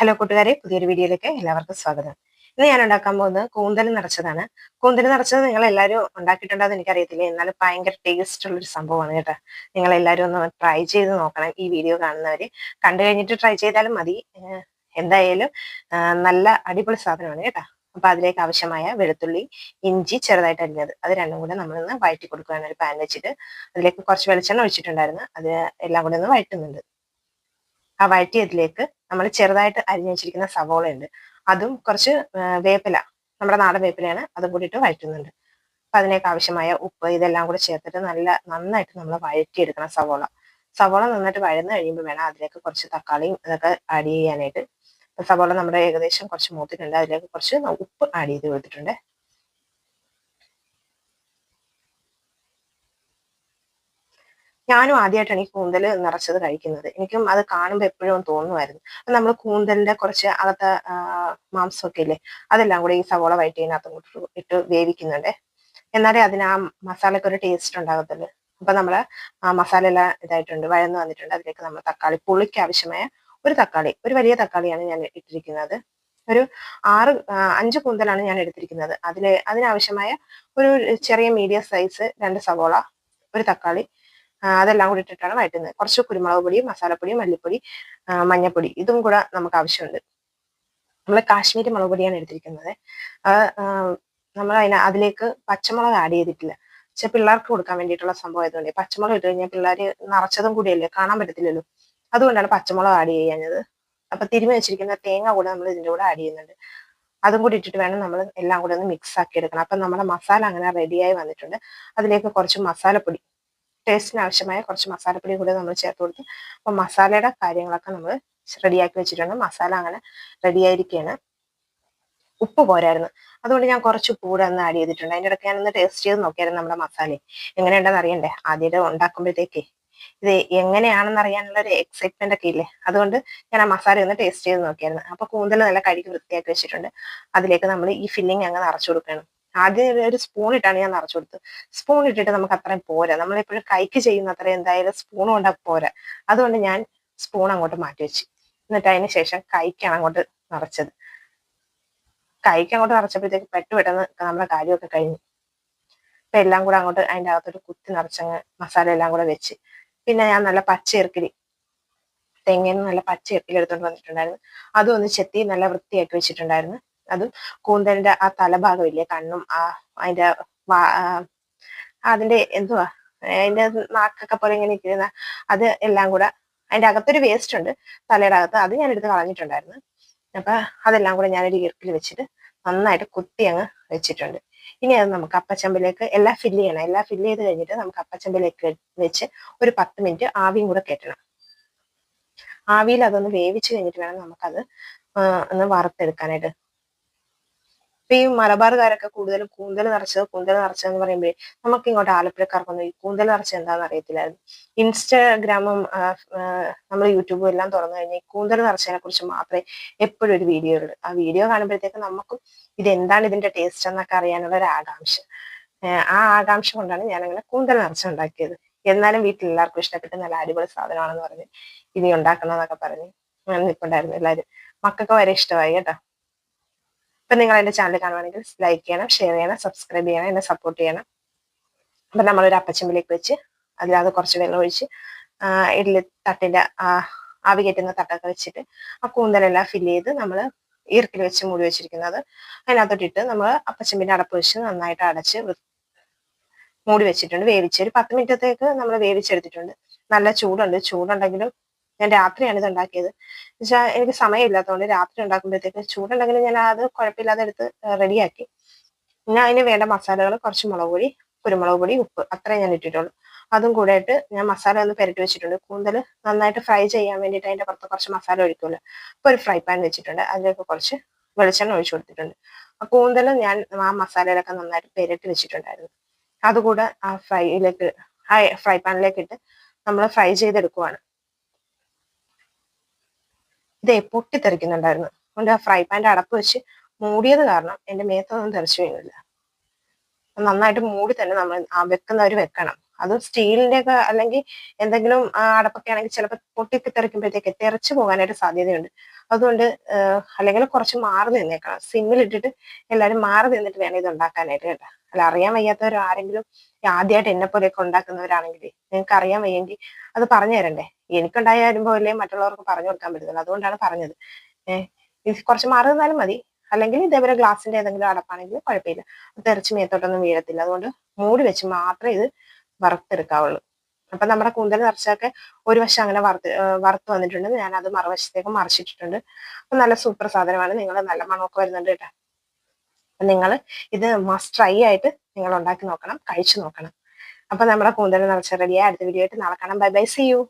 Hello കൂട്ടുകാരെ. പുതിയൊരു വീഡിയോയിലേക്ക് എല്ലാവർക്കും സ്വാഗതം. ഇന്ന് ഞാൻ ഉണ്ടാക്കാൻ പോകുന്നത് കൂന്തൽ നിറച്ചതാണ്. കൂന്തൽ നിറച്ചത് നിങ്ങൾ എല്ലാവരും ഉണ്ടാക്കിയിട്ടുണ്ടോ എനിക്കറിയത്തില്ല. എന്നാലും ഭയങ്കര ടേസ്റ്റ് ഉള്ള ഒരു സംഭവമാണ് കേട്ടോ. നിങ്ങൾ എല്ലാവരും ഒന്ന് ട്രൈ ചെയ്ത് നോക്കണം ഈ വീഡിയോ കാണുന്നവർ കണ്ടു കഴിഞ്ഞിട്ട് ട്രൈ ചെയ്താലും മതി. എന്തായാലും നല്ല അടിപൊളി സാധനമാണ് കേട്ടോ. അപ്പൊ അതിലേക്ക് ആവശ്യമായ വെളുത്തുള്ളി ഇഞ്ചി ചെറുതായിട്ട് അരിഞ്ഞത്. അത് രണ്ടും കൂടെ നമ്മളൊന്ന് വഴറ്റി കൊടുക്കുകയാണ് ഒരു പാൻ വെച്ചിട്ട്. അതിലേക്ക് കുറച്ച് വെളിച്ചെണ്ണ ഒഴിച്ചിട്ടുണ്ടായിരുന്നു. അത് എല്ലാം കൂടെ ഒന്ന് വഴറ്റുന്നുണ്ട്. ആ വഴറ്റിയതിലേക്ക് നമ്മൾ ചെറുതായിട്ട് അരിഞ്ഞു വെച്ചിരിക്കുന്ന സവോള ഉണ്ട് അതും കുറച്ച് വേപ്പില നമ്മുടെ നാടൻ വേപ്പിലയാണ് അതും കൂടിയിട്ട് വഴറ്റുന്നുണ്ട്. അപ്പൊ അതിനേക്ക് ആവശ്യമായ ഉപ്പ് ഇതെല്ലാം കൂടെ ചേർത്തിട്ട് നല്ല നന്നായിട്ട് നമ്മൾ വഴറ്റിയെടുക്കണം സവോള. സവോള നന്നായിട്ട് വഴന്ന് കഴിയുമ്പോൾ വേണം അതിലേക്ക് കുറച്ച് തക്കാളിയും ഇതൊക്കെ ആഡ് ചെയ്യാനായിട്ട്. സവോള നമ്മുടെ ഏകദേശം കുറച്ച് മൂത്തിട്ടുണ്ട്. അതിലേക്ക് കുറച്ച് ഉപ്പ് ആഡ് ചെയ്ത് കൊടുത്തിട്ടുണ്ട്. ഞാനും ആദ്യമായിട്ടാണ് ഈ കൂന്തൽ നിറച്ചത് കഴിക്കുന്നത്. എനിക്കും അത് കാണുമ്പോൾ എപ്പോഴും തോന്നുമായിരുന്നു. നമ്മൾ കൂന്തലിന്റെ കുറച്ച് അകത്തെ മാംസമൊക്കെ ഇല്ലേ അതെല്ലാം കൂടി ഈ സവോള വയറ്റിനകത്ത് ഇട്ട് വേവിക്കുന്നുണ്ട്. എന്നാലേ അതിന് ആ മസാലയ്ക്ക് ഒരു ടേസ്റ്റ് ഉണ്ടാകത്തുള്ളൂ. അപ്പൊ നമ്മൾ മസാല എല്ലാം ഇതായിട്ടുണ്ട് വഴന്ന് വന്നിട്ടുണ്ട്. അതിലേക്ക് നമ്മൾ തക്കാളി പുളിക്ക് ആവശ്യമായ ഒരു തക്കാളി ഒരു വലിയ തക്കാളിയാണ് ഞാൻ ഇട്ടിരിക്കുന്നത്. ഒരു ആറ് അഞ്ച് കൂന്തലാണ് ഞാൻ എടുത്തിരിക്കുന്നത്. അതിൽ അതിനാവശ്യമായ ഒരു ചെറിയ മീഡിയം സൈസ് രണ്ട് സവോള ഒരു തക്കാളി അതെല്ലാം കൂടി ഇട്ടിട്ടാണ് വഴറ്റുന്നത്. കുറച്ച് കുരുമുളക് പൊടി മസാലപ്പൊടി മല്ലിപ്പൊടി മഞ്ഞപ്പൊടി ഇതും കൂടെ നമുക്ക് ആവശ്യമുണ്ട്. നമ്മൾ കാശ്മീരി മുളക് പൊടിയാണ് എടുത്തിരിക്കുന്നത്. നമ്മൾ അതിന് അതിലേക്ക് പച്ചമുളക് ആഡ് ചെയ്തിട്ടില്ല. പക്ഷെ പിള്ളേർക്ക് കൊടുക്കാൻ വേണ്ടിയിട്ടുള്ള സംഭവം ആയതുകൊണ്ട് പച്ചമുളക് ഇട്ട് കഴിഞ്ഞാൽ പിള്ളേർ നിറച്ചതും കൂടിയല്ലേ കാണാൻ പറ്റത്തില്ലല്ലോ. അതുകൊണ്ടാണ് പച്ചമുളക് ആഡ് ചെയ്യാഞ്ഞത്. അപ്പൊ തിരുമി വെച്ചിരിക്കുന്ന തേങ്ങ കൂടെ നമ്മൾ ഇതിന്റെ കൂടെ ആഡ് ചെയ്യുന്നുണ്ട്. അതും കൂടി ഇട്ടിട്ട് വേണം നമ്മൾ എല്ലാം കൂടെ ഒന്ന് മിക്സ് ആക്കി എടുക്കണം. അപ്പൊ നമ്മുടെ മസാല അങ്ങനെ റെഡിയായി വന്നിട്ടുണ്ട്. അതിലേക്ക് കുറച്ച് മസാലപ്പൊടി ടേസ്റ്റിന് ആവശ്യമായ കുറച്ച് മസാലപ്പൊടി കൂടി നമ്മൾ ചേർത്ത് കൊടുത്തു അപ്പൊ മസാലയുടെ കാര്യങ്ങളൊക്കെ നമ്മൾ റെഡിയാക്കി വെച്ചിട്ടുണ്ട്. മസാല അങ്ങനെ റെഡിയായിരിക്കുകയാണ് ഉപ്പ് പോരായിരുന്നു. അതുകൊണ്ട് ഞാൻ കുറച്ച് ഉപ്പ് കൂടെ ഒന്ന് ആഡ് ചെയ്തിട്ടുണ്ട്. അതിന്റെ ഇടയ്ക്ക് ഞാനൊന്ന് ടേസ്റ്റ് ചെയ്ത് നോക്കിയായിരുന്നു നമ്മുടെ മസാല എങ്ങനെയുണ്ടെന്ന് അറിയണ്ടേ? ആദ്യമായിട്ട് ഉണ്ടാക്കുമ്പോഴത്തേക്കേ ഇത് എങ്ങനെയാണെന്ന് അറിയാനുള്ള ഒരു എക്സൈറ്റ്മെന്റ് ഒക്കെ ഇല്ലേ? അതുകൊണ്ട് ഞാൻ ആ മസാല ഒന്ന് ടേസ്റ്റ് ചെയ്ത് നോക്കിയായിരുന്നു. അപ്പൊ കൂന്തൽ നല്ല കഴുകി വൃത്തിയാക്കി വെച്ചിട്ടുണ്ട്. അതിലേക്ക് നമ്മൾ ഈ ഫില്ലിങ് അങ്ങ് നിറച്ചു കൊടുക്കണം. ആദ്യം ഒരു സ്പൂൺ ഇട്ടാണ് ഞാൻ നിറച്ചു കൊടുത്തത്. സ്പൂൺ ഇട്ടിട്ട് നമുക്ക് അത്രയും പോരാ. നമ്മളെപ്പോഴും കൈക്ക് ചെയ്യുന്ന അത്രയും എന്തായാലും സ്പൂൺ കൊണ്ട് പോരാ. അതുകൊണ്ട് ഞാൻ സ്പൂൺ അങ്ങോട്ട് മാറ്റി വെച്ചു. എന്നിട്ട് അതിന് ശേഷം കൈക്കാണ് അങ്ങോട്ട് നിറച്ചത്. കൈക്ക് അങ്ങോട്ട് നിറച്ചപ്പോഴത്തേക്ക് പെട്ടു പെട്ടെന്ന് നമ്മുടെ കാര്യമൊക്കെ കഴിഞ്ഞു. അപ്പൊ എല്ലാം കൂടെ അങ്ങോട്ട് അതിന്റെ അകത്തൊരു കുത്തി നിറച്ചങ്ങ് മസാല എല്ലാം കൂടെ വെച്ച്. പിന്നെ ഞാൻ നല്ല പച്ച ഇറക്കിലി തെങ്ങിന്ന് നല്ല പച്ച ഇറക്കിലി എടുത്തോണ്ട് വന്നിട്ടുണ്ടായിരുന്നു. അതും ഒന്ന് ചെത്തി നല്ല വൃത്തിയാക്കി വെച്ചിട്ടുണ്ടായിരുന്നു. അതും കൂന്തലിന്റെ ആ തലഭാഗം ഇല്ലേ കണ്ണും ആ അതിന്റെ അതിന്റെ എന്തുവാ അതിന്റെ നാക്കൊക്കെ പോലെ ഇങ്ങനെ ഇരിക്കുന്ന അത് എല്ലാം കൂടെ അതിന്റെ അകത്തൊരു വേസ്റ്റ് ഉണ്ട് തലയുടെ അകത്ത്. അത് ഞാൻ എടുത്ത് കളഞ്ഞിട്ടുണ്ടായിരുന്നു. അപ്പൊ അതെല്ലാം കൂടെ ഞാനൊരു ഈർക്കിൽ വെച്ചിട്ട് നന്നായിട്ട് കുത്തി അങ്ങ് വെച്ചിട്ടുണ്ട്. ഇനി അത് നമുക്ക് അപ്പച്ചമ്പിലേക്ക് എല്ലാം ഫില്ല് ചെയ്യണം. എല്ലാം ഫില്ല് ചെയ്ത് കഴിഞ്ഞിട്ട് നമുക്ക് അപ്പച്ചമ്പിലേക്ക് വെച്ച് ഒരു പത്ത് മിനിറ്റ് ആവിയും കൂടെ കെട്ടണം. ആവിയിൽ അതൊന്ന് വേവിച്ച് കഴിഞ്ഞിട്ട് വേണം നമുക്കത് ഒന്ന് വറുത്തെടുക്കാനായിട്ട്. ഇപ്പൊ ഈ മലബാറുകാരൊക്കെ കൂടുതലും കൂന്തൽ നിറച്ചത് കൂന്തൽ നിറച്ചതെന്ന് പറയുമ്പോഴേ നമുക്ക് ഇങ്ങോട്ട് ആലപ്പുഴക്കാർക്കൊന്നും ഈ കൂന്തൽ നിറച്ച എന്താണെന്ന് അറിയത്തില്ലായിരുന്നു. ഇൻസ്റ്റാഗ്രാമും നമ്മൾ യൂട്യൂബും എല്ലാം തുറന്നു കഴിഞ്ഞാൽ കൂന്തൽ നിറച്ചതിനെ കുറിച്ച് മാത്രമേ എപ്പോഴും ഒരു വീഡിയോ ഉള്ളൂ ആ വീഡിയോ കാണുമ്പോഴത്തേക്ക് നമുക്കും ഇതെന്താണ് ഇതിന്റെ ടേസ്റ്റ് എന്നൊക്കെ അറിയാനുള്ള ഒരു ആകാംക്ഷ. ആ ആകാംക്ഷ കൊണ്ടാണ് ഞാൻ അങ്ങനെ കൂന്തൽ നിറച്ചുണ്ടാക്കിയത് എന്നാലും വീട്ടിൽ എല്ലാവർക്കും ഇഷ്ടപ്പെട്ട് നല്ല അടിപൊളി സാധനമാണെന്ന് പറഞ്ഞ് ഇനി ഉണ്ടാക്കണം എന്നൊക്കെ പറഞ്ഞ് നിൽപ്പുണ്ടായിരുന്നു എല്ലാവരും. മക്കൾക്ക് വരെ ഇഷ്ടമായി കേട്ടോ. ഇപ്പൊ നിങ്ങൾ എന്റെ ചാനൽ കാണുവാണെങ്കിൽ ലൈക്ക് ചെയ്യണം ഷെയർ ചെയ്യണം സബ്സ്ക്രൈബ് ചെയ്യണം എന്നെ സപ്പോർട്ട് ചെയ്യണം. അപ്പൊ നമ്മളൊരു അപ്പച്ചമ്പിലേക്ക് വെച്ച് അതിലത് കുറച്ച് വെള്ളം ഒഴിച്ച് ഇഡ്ഡലി തട്ടിന്റെ ആവി കയറ്റുന്ന തട്ടൊക്കെ വെച്ചിട്ട് ആ കൂന്തലെല്ലാം ഫില്ല് ചെയ്ത് നമ്മൾ ഈർക്കിൽ വെച്ച് മൂടി വെച്ചിരിക്കുന്നത്. അതിനകത്തോട്ടിട്ട് നമ്മൾ അപ്പച്ചമ്പിന്റെ അടപ്പ് വെച്ച് നന്നായിട്ട് അടച്ച് മൂടി വെച്ചിട്ടുണ്ട്. വേവിച്ച് ഒരു പത്ത് മിനിറ്റത്തേക്ക് നമ്മൾ വേവിച്ചെടുത്തിട്ടുണ്ട്. നല്ല ചൂടുണ്ട്. ചൂടുണ്ടെങ്കിലും ഞാൻ രാത്രിയാണ് ഇത് ഉണ്ടാക്കിയത് എന്നുവെച്ചാൽ എനിക്ക് സമയമില്ലാത്തതുകൊണ്ട് രാത്രി ഉണ്ടാക്കുമ്പോഴത്തേക്ക് ചൂടുണ്ടെങ്കിലും ഞാൻ അത് കുഴപ്പമില്ലാതെ എടുത്ത് റെഡിയാക്കി. ഞാൻ അതിന് വേണ്ട മസാലകൾ കുറച്ച് മുളക് പൊടി കുരുമുളക് പൊടി ഉപ്പ് അത്രയും ഞാൻ ഇട്ടിട്ടുള്ളൂ. അതും കൂടെ ആയിട്ട് ഞാൻ മസാല ഒന്ന് പെരട്ടി വെച്ചിട്ടുണ്ട്. കൂന്തൽ നന്നായിട്ട് ഫ്രൈ ചെയ്യാൻ വേണ്ടിയിട്ട് അതിന്റെ പുറത്ത് കുറച്ച് മസാല ഒഴിക്കുമല്ലോ. അപ്പോൾ ഒരു ഫ്രൈ പാൻ വെച്ചിട്ടുണ്ട്. അതിലേക്ക് കുറച്ച് വെളിച്ചെണ്ണ ഒഴിച്ചു കൊടുത്തിട്ടുണ്ട്. ആ കൂന്തൽ ഞാൻ ആ മസാലയിലൊക്കെ നന്നായിട്ട് പെരട്ടി വെച്ചിട്ടുണ്ടായിരുന്നു. അതുകൂടെ ആ ഫ്രൈയിലേക്ക് ആ ഫ്രൈ പാനിലേക്ക് ഇട്ട് നമ്മൾ ഫ്രൈ ചെയ്തെടുക്കുവാണ്. ഇതേ പൊട്ടിത്തെറിക്കുന്നുണ്ടായിരുന്നു. അതുകൊണ്ട് ആ ഫ്രൈ പാന്റെ അടപ്പ് വെച്ച് മൂടിയത് കാരണം എന്റെ മേത്തൊന്നും തെറിച്ചു വീണില്ല. നന്നായിട്ട് മൂടി തന്നെ നമ്മൾ ആ വെക്കുന്നവർ വെക്കണം. അത് സ്റ്റീലിന്റെ ഒക്കെ അല്ലെങ്കിൽ എന്തെങ്കിലും അടപ്പൊക്കെ ആണെങ്കിൽ ചിലപ്പോൾ പൊട്ടിത്തെറിക്കുമ്പോഴത്തേക്ക് തെറിച്ചു പോകാനായിട്ട് സാധ്യതയുണ്ട്. അതുകൊണ്ട് അല്ലെങ്കിൽ കുറച്ച് മാറി നിന്നേക്കണം. സിമ്മിലിട്ടിട്ട് എല്ലാവരും മാറി നിന്നിട്ട് വേണം ഇത് ഉണ്ടാക്കാനായിട്ട് കേട്ടോ. അല്ല അറിയാൻ വയ്യാത്തവർ ആരെങ്കിലും ആദ്യമായിട്ട് എന്നെ പോലെയൊക്കെ ഉണ്ടാക്കുന്നവരാണെങ്കിൽ നിങ്ങൾക്ക് അറിയാൻ വയ്യെങ്കിൽ അത് പറഞ്ഞു തരണ്ടേ. എനിക്കുണ്ടായ അല്ലേ മറ്റുള്ളവർക്ക് പറഞ്ഞു കൊടുക്കാൻ പറ്റുന്നത് അതുകൊണ്ടാണ് പറഞ്ഞത്. ഏഹ് ഇത് കുറച്ച് മാറി നിന്നാലും മതി. അല്ലെങ്കിൽ ഇതേപോലെ ഗ്ലാസിന്റെ ഏതെങ്കിലും അടപ്പാണെങ്കിൽ കുഴപ്പമില്ല. തെറിച്ച് മേത്തോട്ടൊന്നും വീഴത്തില്ല. അതുകൊണ്ട് മൂടി വെച്ച് മാത്രമേ ഇത് വറുത്തെടുക്കാവുള്ളൂ. അപ്പൊ നമ്മുടെ കൂന്തൽ നിറച്ചൊക്കെ ഒരു വശം അങ്ങനെ വറുത്ത് വറുത്ത് വന്നിട്ടുണ്ട്. ഞാൻ അത് മറുവശത്തേക്ക് മറിച്ചിട്ടിട്ടുണ്ട്. അപ്പൊ നല്ല സൂപ്പർ സാധനമാണ്. നിങ്ങൾ നല്ല മണമൊക്കെ വരുന്നുണ്ട് കേട്ടോ. നിങ്ങൾ ഇത് മസ്റ്റ് ട്രൈ ആയിട്ട് നിങ്ങൾ ഉണ്ടാക്കി നോക്കണം കഴിച്ചു നോക്കണം. അപ്പൊ നമ്മുടെ കൂന്തൽ നിറച്ച റെഡിയായി അടുത്ത വീഡിയോ ആയിട്ട് നാളെ കാണാം. Bye bye C U